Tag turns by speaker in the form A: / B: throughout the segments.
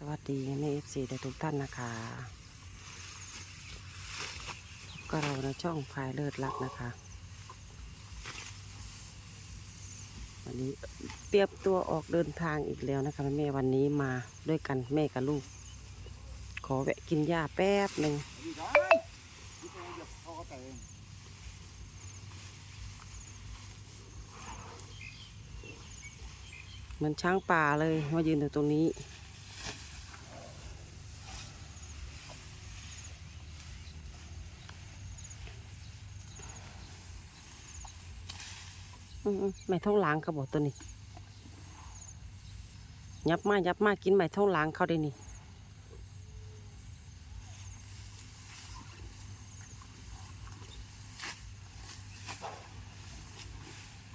A: สวัสดีในเอฟซีทุกท่านนะคะพบกับเราในช่องพายเลิศรักนะคะ วันนี้เตรียมตัวออกเดินทางอีกแล้วนะคะแม่วันนี้มาด้วยกันแม่กับลูก ขอแวะกินหญ้าแป๊บหนึ่ง
B: ดีได้ที่ไปเหยียบคอกระแตง
A: เหมือนช้างป่าเลยมายืนอยู่ตรงนี้ อืมๆ ไม่ท้องหล้างเขาบอกตัวนี้ ยับมายับมากินไม่ท้องหล้างเขาได้นี่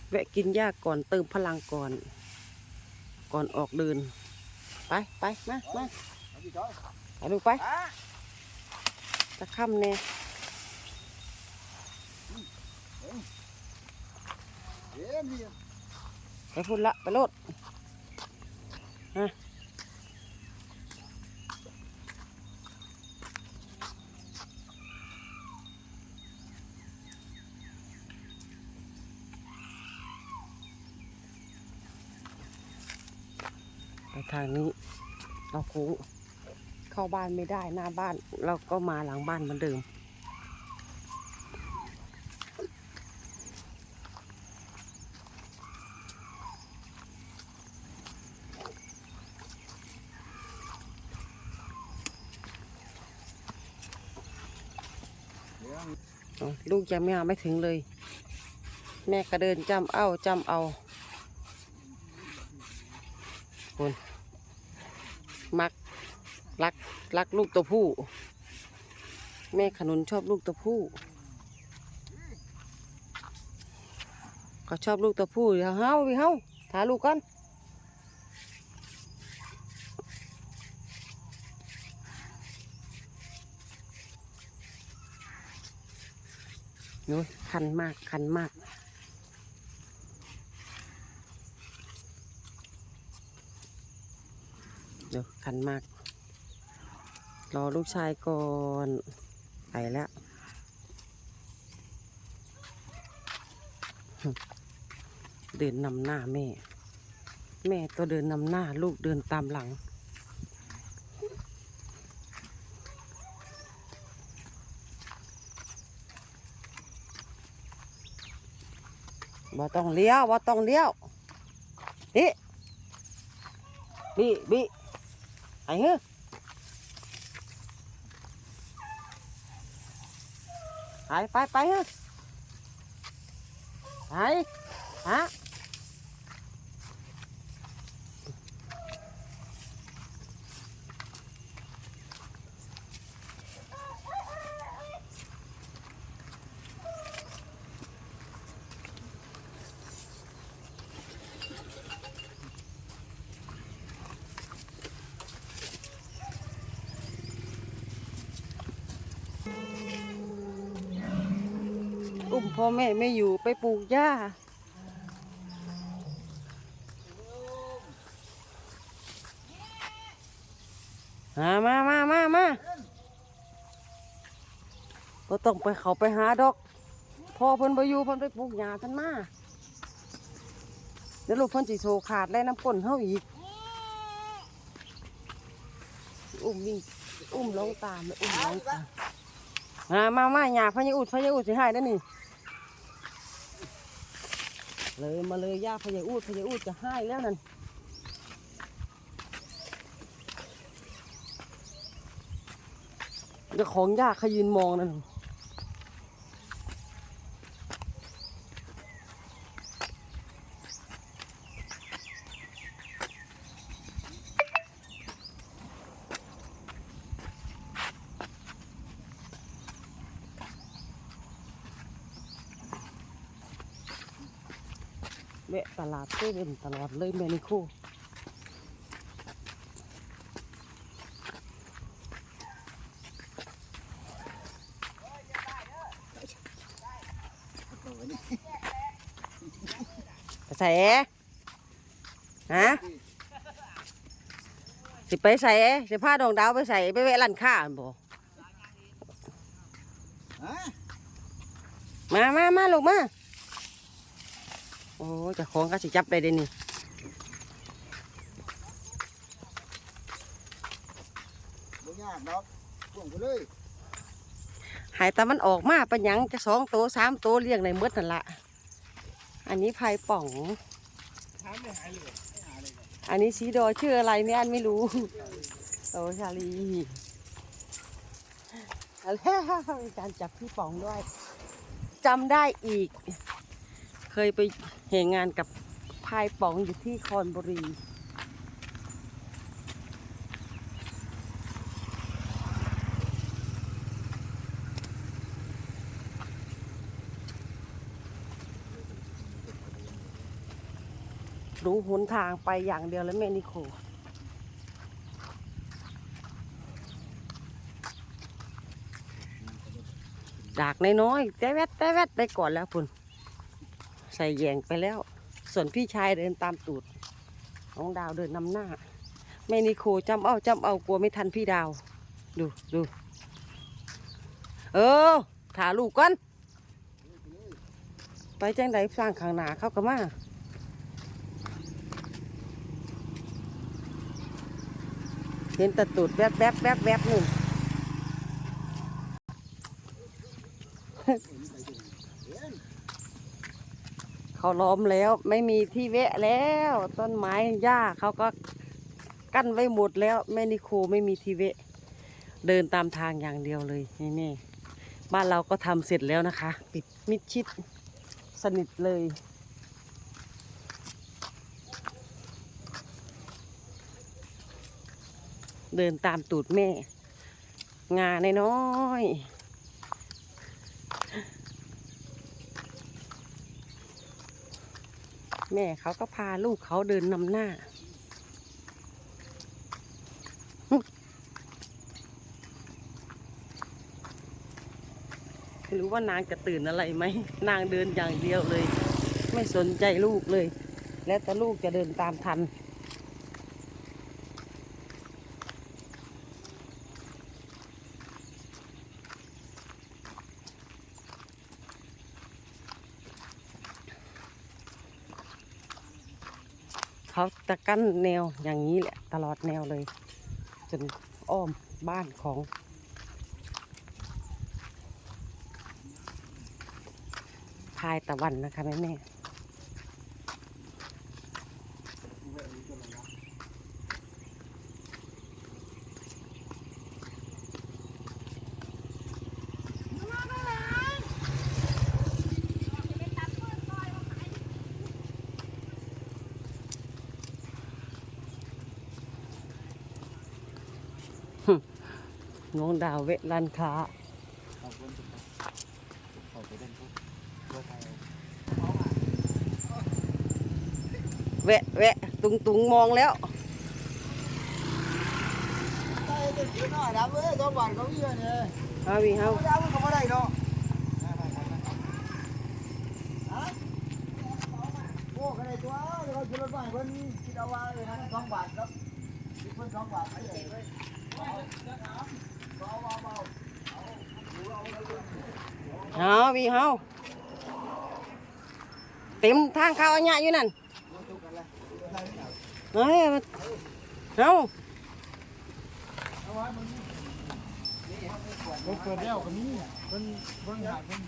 A: แวะกินหญ้าก่อนเติมพลังก่อน ก่อนออกเดิน ไปไปมามา
B: เอาดีได้
A: ไปลูกไป
B: อะ
A: ตะค่ำแน่
B: เดี๋ยวมี
A: ไปพุ่นละไปโลดฮะไปทางนี้เราโค้งเข้าบ้านไม่ได้หน้าบ้าน เราก็มาหลังบ้านเหมือนเดิม
B: เดี๋ยว
A: อ๋อลูก ยังไม่เอาไม่ถึงเลย แม่ก็เดินจำเอาจำเอาคุณมักรักรักลูกตัวผู้ แม่ขนุนชอบลูกตัวผู้เขาชอบลูกตัวผู้เดี๋ยวเฮาวิเฮาถาลูกกัน โอ้ยคันมากคันมาก เดี๋ยวคันมาก รอลูกชายก่อน ไปแล้วเดินนำหน้าแม่ แม่ตัวเดินนำหน้า ลูกเดินตามหลัง บ่ต้องเลี้ยวบ่ต้องเลี้ยวนี่บีบีไอ้เฮ้ไปไปไปเฮ้ไปฮะอุ้ มพ่อแม่ไม่อยู่ไปปลูกหญ้ามามามามามาก็ต้องไปเขาไปหาดอกพ่อเพิ่นไปอยู่เพิ่นไปปลูกหญ้าท่านมาเดี๋ยวลูกเพิ่นสิโซขาดแล้วน้ำก้นเฮาอีก อุ้มวิ่งอุ้มลงตามเลยอุ้มลงตามมามามาหญ้าพญาอุดพญาอุดสิให้ได้อนี่ เลยมาเลยย่าพยาอูดพยาอูดจะให้แล้วนั่นจะของยากขยืนมองนั่น แวะตลาดเซเว่นตลอดเลยแมนิโคไปใส่ฮะสิไปใส่สิพาดองดาวไปใส่ไปแวะร้านค้าหั่นบ่
B: ฮะ
A: มามามาลูกมา โอ้ยเจะของก็สิจับได้เด้นี่
B: บ่ยากดอกพ่วงไปเลย
A: หายแต่มันออกมาเป็นหยังจะสองตัวสามตัวเลี้ยงในมดนั่นละอันนี้พายป่อง
B: หาไม่หายเลยไม่หาเลยครับ
A: อันนี้สีดอชื่ออะไรเนี่ยอันไม่รู้โอ้ชาลีแล้วมีการจับพี่ป๋องด้วยจำได้อีก เคยไปเหงานกับพายป๋องอยู่ที่คอนบุรี รู้หนทางไปอย่างเดียวแล้วแม่นิโคดากน้อยๆแต่แวดแต่แวดไปก่อนแล้วพุ่น ใส่แยงไปแล้ว ส่วนพี่ชายเดินตามตูด น้องดาวเดินนำหน้า แม่นิโคจำเอาจำเอากลัวไม่ทันพี่ดาว ดูดูเออถ่าลูกก่อนไปแจังไดสร้างข้างหนาเข้ากันมาเห็นตะตูดแวบแวบแวบแวบหนึ่ง เขาล้อมแล้ว ไม่มีที่แวะแล้ว ต้นไม้หญ้าเขาก็กั้นไว้หมดแล้ว แม่นิโคไม่มีที่แวะ เดินตามทางอย่างเดียวเลยนี่นี่บ้านเราก็ทำเสร็จแล้วนะคะ ปิดมิดชิดสนิทเลยเดินตามตูดแม่ งาน้อยๆ แม่เขาก็พาลูกเขาเดินนำหน้า ไม่รู้ว่านางจะตื่นอะไรไหม นางเดินอย่างเดียวเลย ไม่สนใจลูกเลย แล้วแต่ลูกจะเดินตามทัน เขาจะกั้นแนวอย่างนี้แหละ ตลอดแนวเลย จนอ้อมบ้านของ พายตะวันนะคะแม่แม่ น้องดาวเวะลันค้า
B: เอาคนสุดเวทย
A: แวะแวะตุงตุงมองแล้ว
B: ไอ้เด็กชื่อน้อยดำเอ้ยตัวบ้านเขาเยอะเนี่ย
A: ฮาวีเฮา
B: เขาดำมันก็ได้เนาะฮะโอ้ก็ได้ตัวเดี๋ยวเขาขี่รถไปเพิ่นคิดเอาว่าเลยนะสองบาทครับเพิ่นสองบาทไอ้ใหญ่เลยเบาเบาเบา
A: เฮาวีเฮาเต็มทางเข้าอันยะอยู่นั่นเฮ้ยมันเฮา
B: มันเกิดแล้วก็มีเพิ่นเพิ่นหาเพิ่น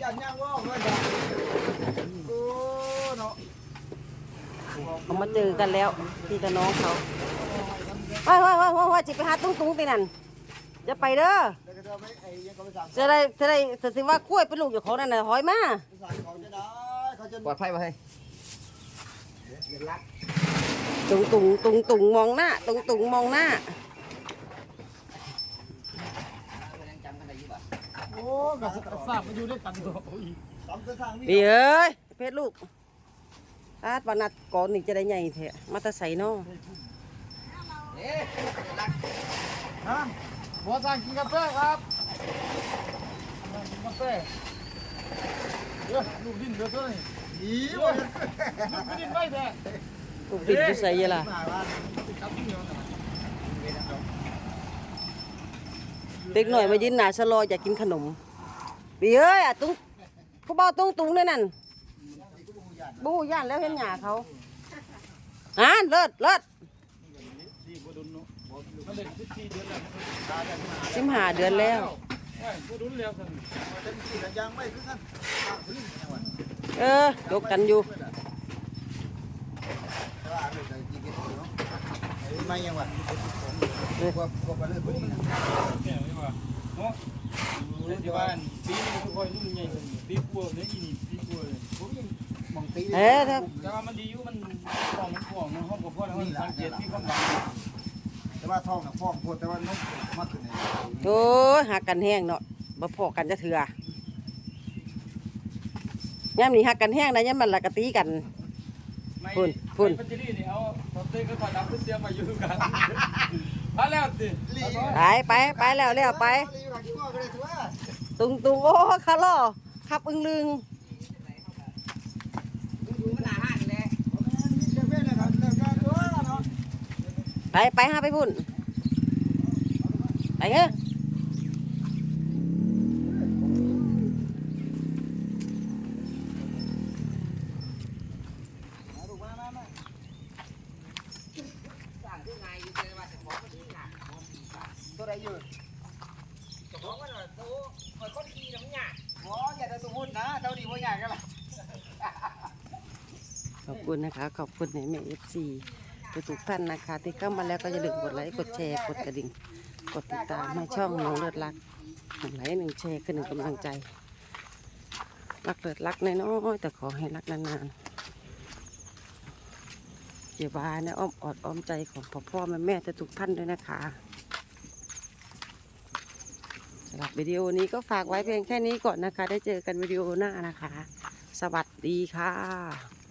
B: ย่าย่างว่าเนโอ้เนาะ
A: เขามาเจอกันแล้วพี่กับน้องเขาว้ายว้ายว้ายว้ายว้ายจะไปหาตุ้งตุ้งตีนั่นจะไปเด้อ
B: จะไปไอ้ยังก็ไปสั่ง
A: จะได้จะได้จะสิว่ากล้วยเป็นลูกอยู่ของนั่นน่ะหอยมา
B: ไปสั่งเขาจะได้เขาจะ
C: ปลอดภัยป่ะเฮ้ย
B: เดี๋ยวรัก
A: ตุงตุงตุงตุงมองหน้าตุงตุงมองหน้า
C: ยังจำกันได้อยู่ป่ะ
B: โอ้กับทราบมาอยู่ด้วยกันตัว
A: พี่เอ้ยเพชรลูกอาดวันนัดก่อนนี่จะได้ใหญ่แท้มาแตะใส่นอ
C: เอ๊ะรัก
B: ฮะ บัวสั่งกินกาแฟครับกินกาแฟเดี๋ยวลูกดิ้นเดือดด้วยอีวะลูกดิ้นไม่แท้
A: มลูกปิดอยู่ใส่ยี่ล่ะ
B: มาบ้านครับพี่น้องน่ะเวลาเอา
A: เด็กหน่อยมายืนหน้าชะลออยากกินขนมปีเอ้ยอะตุ้งเขาบอกตุ้งตุ้งเลยนั่นบูย่านแล้วเห็นหยาเขาอ่านเลิศเลิศ สิมหาเดือนแล้ว
B: เออด
A: เออยกกันอยู่
B: เลยแต่จีเกตเนาะไอ้ไม่ยังวะ
D: ที่บ้านปีนี้ค่อยนุ่มใหญ่ปีกลัวเอ
B: อ
A: ถ้า
D: มันดีอยู่มันฟองมันฟองมันห้องกับพ่อแล้วมันสังเกตที่ความดัง
B: แต่ว่าท้องน่ะฟ้องโคตรแต่ว่านกมากขึ้นเนี่ย
A: โอ้ยหักกันแห้งเนาะบ่พอกันจะเถื่อย่ำนี่หักกันแห้งนะย่ำมันละกะตีกัน
D: ไม่
A: พุ่นพุ่น
D: พัชรีนี่เอาตอนเต้ก็พอดับเสียมาอยู่กันมาแล้วสิ
A: ไปไปไปแล้วแล้วไป
B: ลีหลังที่ว่าก็ได้ถือว่า
A: ตุงตุงโอ้คาร์ลอขับอึงลึง
C: ดูมันหนาหันเลย
B: จะเป็นนะครับแต่ก็ตัวเนาะ
A: ไปไปหาไปพุ่น ไปเถอะ
C: สั่งที่ไงอยู่แต่ว่าจะของมันดีหนักของดีกว่า
B: ตัวใดอยู่
C: จะของมันว่าโตคอยคนดีน้ำหนัก
B: อ๋ออย่าได้ตัวหุ่นนะเท่าดีว่าอย่างกันล่ะ
A: ขอบคุณนะคะ ขอบคุณในเมเอฟซี ทุกท่านนะคะ ที่เข้ามาแล้วก็อย่าลืมกดไลค์กดแชร์กดกระดิ่ง กดติดตามให้ช่องน้องเลิศรักหนึ่งไลค์หนึ่งแชร์คือหนึ่งกำลังใจ รักเลิศรักน้อยๆแต่ขอให้รักนานๆเจียบาเนี่ยอ้อมออดอ้อมใจของพ่อพ่อแม่แม่ทุกท่านด้วยนะคะสำหรับวิดีโอนี้ก็ฝากไว้เพียงแค่นี้ก่อนนะคะ ได้เจอกันวิดีโอหน้านะคะ สวัสดีค่ะ